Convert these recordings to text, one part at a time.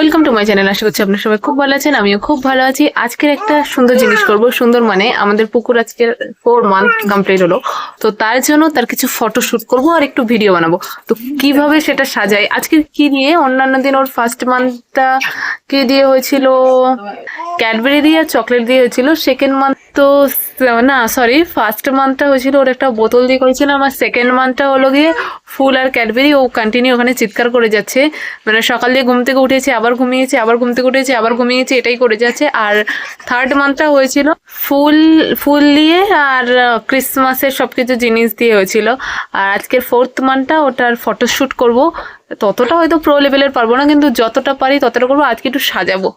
Welcome to my channel আশা করছি আপনার সবাই খুব ভালো আছেন, আমিও খুব ভালো আছি। আজকের একটা সুন্দর জিনিস করব। সুন্দর মানে আমাদের পুকুর আজকে ফোর মান্থ কমপ্লিট হলো। তো তার জন্য তার কিছু ফটো শুট করব আর একটু ভিডিও বানাবো। তো কীভাবে সেটা সাজাই? আজকে কি নিয়ে? অন্যান্য দিন ওর ফার্স্ট মান্থটা কি দিয়ে হয়েছিল? ক্যাডবেরি দিয়ে আর চকলেট দিয়ে হয়েছিল। সেকেন্ড মান্থ তো, না সরি ফার্স্ট মান্থটা হয়েছিল, ওর একটা বোতল দিয়ে করেছিলাম আর সেকেন্ড মান্থটা হলো গিয়ে ফুল আর ক্যাডবেরি ও কন্টিনিউ ওখানে চিৎকার করে যাচ্ছে। মানে সকাল দিয়ে ঘুম থেকে উঠেছে, আবার ঘুমিয়েছে, আবার ঘুম থেকে উঠেছে, আবার ঘুমিয়েছে, এটাই করে যাচ্ছে। আর থার্ড মান্থটা হয়েছিল ফুল ফুল দিয়ে আর ক্রিসমাসের সব কিছু জিনিস দিয়ে হয়েছিল। আর আজকের ফোর্থ মান্থটা ওটার ফটোশ্যুট করব। ততটা হয়তো প্রো লেভেলের পারব না কিন্তু যতটা পারি ততটা করব। আজকে একটু সাজাবো।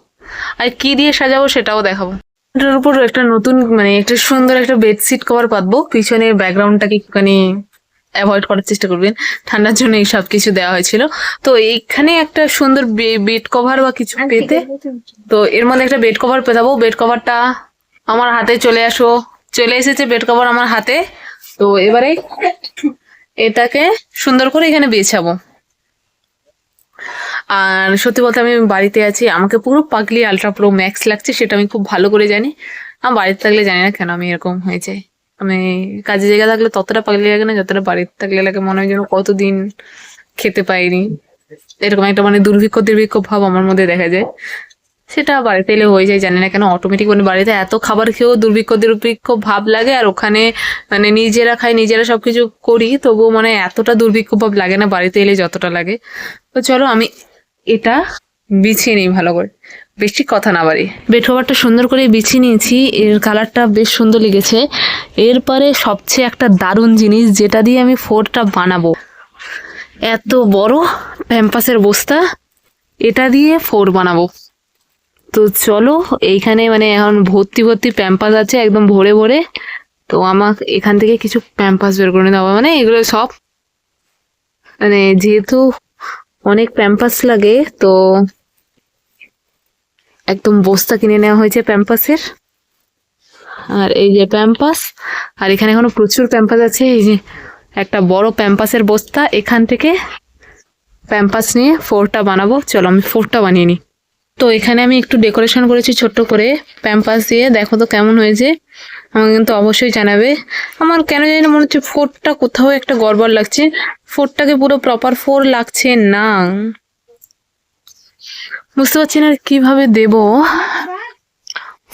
আর কি দিয়ে সাজাবো সেটাও দেখাবো। এটার উপর একটা নতুন মানে একটা সুন্দর একটা বেডশিট কভার পাতবো। পিছনের ব্যাকগ্রাউন্ডটাকে একটুখানি অ্যাভয়েড করার চেষ্টা করবেন। ঠান্ডার জন্য এই সব কিছু দেওয়া হয়েছিল। তো এইখানে একটা সুন্দর বেড কভার বা কিছু পেতে তো এর মধ্যে একটা বেড কভার পেতাবো। বেড কভারটা আমার হাতে চলে আসো। চলে এসেছে বেড কভার আমার হাতে। তো এবারে এটাকে সুন্দর করে এখানে বেছাবো। আর সত্যি বলতে আমি বাড়িতে আছি, আমাকে পুরো পাগলি আলট্রা প্রো ম্যাক্স লাগছে, সেটা আমি খুব ভালো করে জানি। আমার বাড়িতে থাকলে জানি না কেন আমি এরকম হয়ে যাই। আমি কাজে জায়গা থাকলে ততটা পাগলি লাগে না, যতটা বাড়িতে থাকলে লাগে, মনে হয় যেন কতদিন খেতে পাইনি। এরকম একটা মানে দুর্ভিক্ষ দুর্ভিক্ষ ভাব আমার মধ্যে দেখা যায়। সেটা বাড়িতে এলে হয়ে যায়, জানি না কেন অটোমেটিক মানে বাড়িতে এত খাবার খেয়েও দুর্ভিক্ষ দুর্ভিক্ষ ভাব লাগে, আর ওখানে মানে নিজেরা খাই, নিজেরা সবকিছু করি, তবুও মানে এতটা দুর্ভিক্ষ ভাব লাগে না বাড়িতে এলে যতটা লাগে। তো চলো আমি এটা বিছিয়ে নিই ভালো করে। বেশি কথা না বাড়ি। বেড কভারটা সুন্দর করে বিছিয়ে নিয়েছি, এর কালারটা বেশ সুন্দর লেগেছে। এরপরে সবচেয়ে একটা দারুণ জিনিস যেটা দিয়ে আমি ফোরটা বানাবো। এত বড় প্যাম্পাসের বস্তা, এটা দিয়ে ফোর বানাবো। তো চলো, এইখানে মানে এখন ভর্তি ভর্তি প্যাম্পাস আছে একদম ভরে ভরে। তো আমাকে এখান থেকে কিছু প্যাম্পাস বের করে দেওয়া মানে এগুলো সব মানে যেহেতু অনেক প্যাম্পাস লাগে, তো একদম বস্তা কিনে নেওয়া হয়েছে প্যাম্পাসের। আর এই যে প্যাম্পাস, আর এখানে এখনও প্রচুর প্যাম্পাস আছে, এই যে একটা বড় প্যাম্পাসের বস্তা, এখান থেকে প্যাম্পাস নিয়ে ফোরটা বানাবো। চলো আমি ফোরটা বানিয়ে নিই। তো এখানে আমি একটু ডেকোরেশন করেছি ছোট্ট করে প্যাম্পাস দিয়ে। দেখো তো কেমন হয়েছে। আমাকে কিন্তু অবশ্যই জানাবে। আমার কেন জানি না মনে হচ্ছে ফোরটা কোথাও একটা গড়বড় লাগছে। ফোরটাকে পুরো প্রপার ফোর লাগছে না। বুঝতে পারছি না কীভাবে দেব।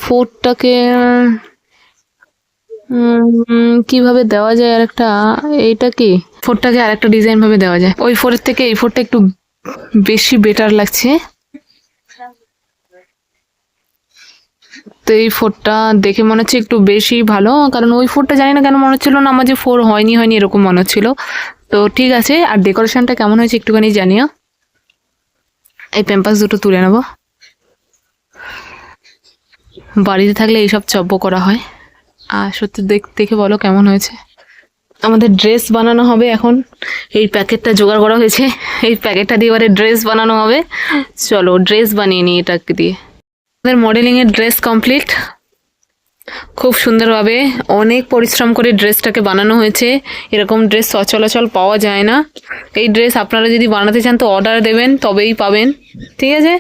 ফোরটাকে কীভাবে দেওয়া যায় আর একটা, এইটা কি? ফোরটাকে আর একটা ডিজাইন ভাবে দেওয়া যায়। ওই ফোরের থেকে এই ফোরটা একটু বেশি বেটার লাগছে। তো এই ফোরটা দেখে মনে হচ্ছে একটু বেশি ভালো, কারণ ওই ফোরটা জানি না কেন মনে হচ্ছিল না আমার যে ফোর হয়নি হয়নি এরকম মনে হচ্ছিল। তো ঠিক আছে, আর ডেকোরেশনটা কেমন হয়েছে একটুখানি জানিও। এই প্যাম্পাস দুটো তুলে নেব। বাড়িতে থাকলে এইসব চব্য করা হয়। আর সত্যি দেখ, দেখে বলো কেমন হয়েছে। আমাদের ড্রেস বানানো হবে এখন। এই প্যাকেটটা জোগাড় করা হয়েছে। এই প্যাকেটটা দিয়ে এবারে ড্রেস বানানো হবে। চলো, ড্রেস বানিয়ে নিই এটাকে দিয়ে। আমাদের মডেলিং এর ড্রেস কমপ্লিট খুব সুন্দরভাবে অনেক পরিশ্রম করে ড্রেসটাকে বানানো হয়েছে। এরকম ড্রেস সচলাচল পাওয়া যায় না। এই ড্রেস আপনারা যদি বানাতে চান তো অর্ডার দেবেন, তবেই পাবেন। ঠিক আছে?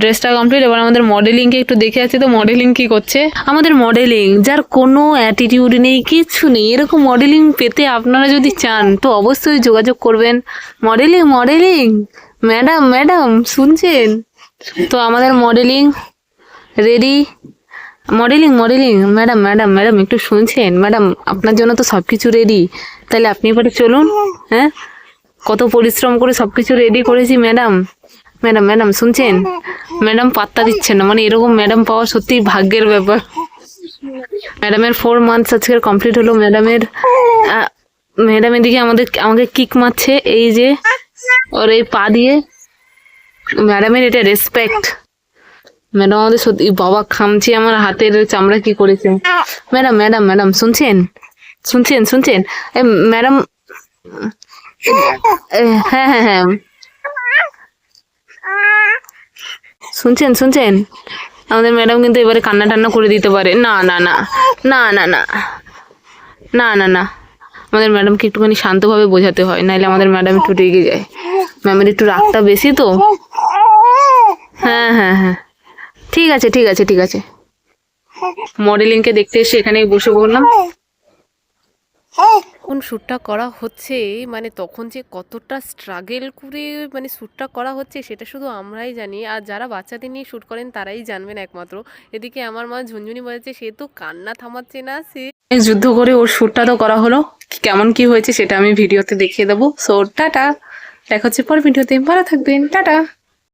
ড্রেসটা কমপ্লিট এবার আমাদের মডেলিংকে একটু দেখে আছি তো মডেলিং কি করছে। আমাদের মডেলিং যার কোনো অ্যাটিটিউড নেই কিচ্ছু নেই, এরকম মডেলিং পেতে আপনারা যদি চান, তো অবশ্যই যোগাযোগ করবেন। মডেলিং মডেলিং ম্যাডাম ম্যাডাম, শুনছেন? তো আমাদের modelling ready modelling modelling madam madam madam একটু শুনছেন? ম্যাডাম আপনার জন্য তো সব কিছু রেডি তাহলে আপনি এবারে চলুন হ্যাঁ? কত পরিশ্রম করে সব কিছু রেডি করেছি ম্যাডাম ম্যাডাম ম্যাডাম শুনছেন? ম্যাডাম পাত্তা দিচ্ছেন না। মানে এরকম ম্যাডাম পাওয়া সত্যিই ভাগ্যের ব্যাপার। ম্যাডামের ফোর মান্থস আজকে কমপ্লিট হলো। ম্যাডামের ম্যাডাম এদিকে আমাদের, আমাকে কিক মারছে এই যে, ওর এই পা দিয়ে। ম্যাডামের এটা রেসপেক্ট ম্যাডাম, আমাদের সত্যি বাবা খামছি আমার হাতের চামড়া কি করেছে? ম্যাডাম ম্যাডাম ম্যাডাম, শুনছেন? শুনছেন শুনছেন? ম্যাডাম হ্যাঁ হ্যাঁ হ্যাঁ। শুনছেন শুনছেন? আমাদের ম্যাডাম কিন্তু এবারে কান্না টান্না করে দিতে পারে। না না না না না না। না না না। আমাদের ম্যাডামকে একটুখানি শান্তভাবে বোঝাতে হয়, নাহলে আমাদের ম্যাডাম একটু রেগে যায়। ম্যামের একটু রাগটা বেশি তো। ঠিক আছে ঠিক আছে ঠিক আছে। মডেলিংকে দেখতে এসে এখানে বসে বললাম কোন শ্যুটটা করা হচ্ছে মানে তখন যে কতটা স্ট্রাগেল করে মানে শ্যুটটা করা হচ্ছে সেটা শুধু আমরাই জানি। আর যারা বাচ্চাদের নিয়ে শ্যুট করেন তারাই জানবেন একমাত্র। এদিকে আমার মা ঝুনঝুনি বাজাচ্ছে সে তো কান্না থামাচ্ছে না সে যুদ্ধ করে ওর শ্যুটটা তো করা হলো। কেমন কি হয়েছে সেটা আমি ভিডিওতে দেখিয়ে দেবো। So tata. দেখা হচ্ছে পর ভিডিওতে। ভালো থাকবেন। টাটা।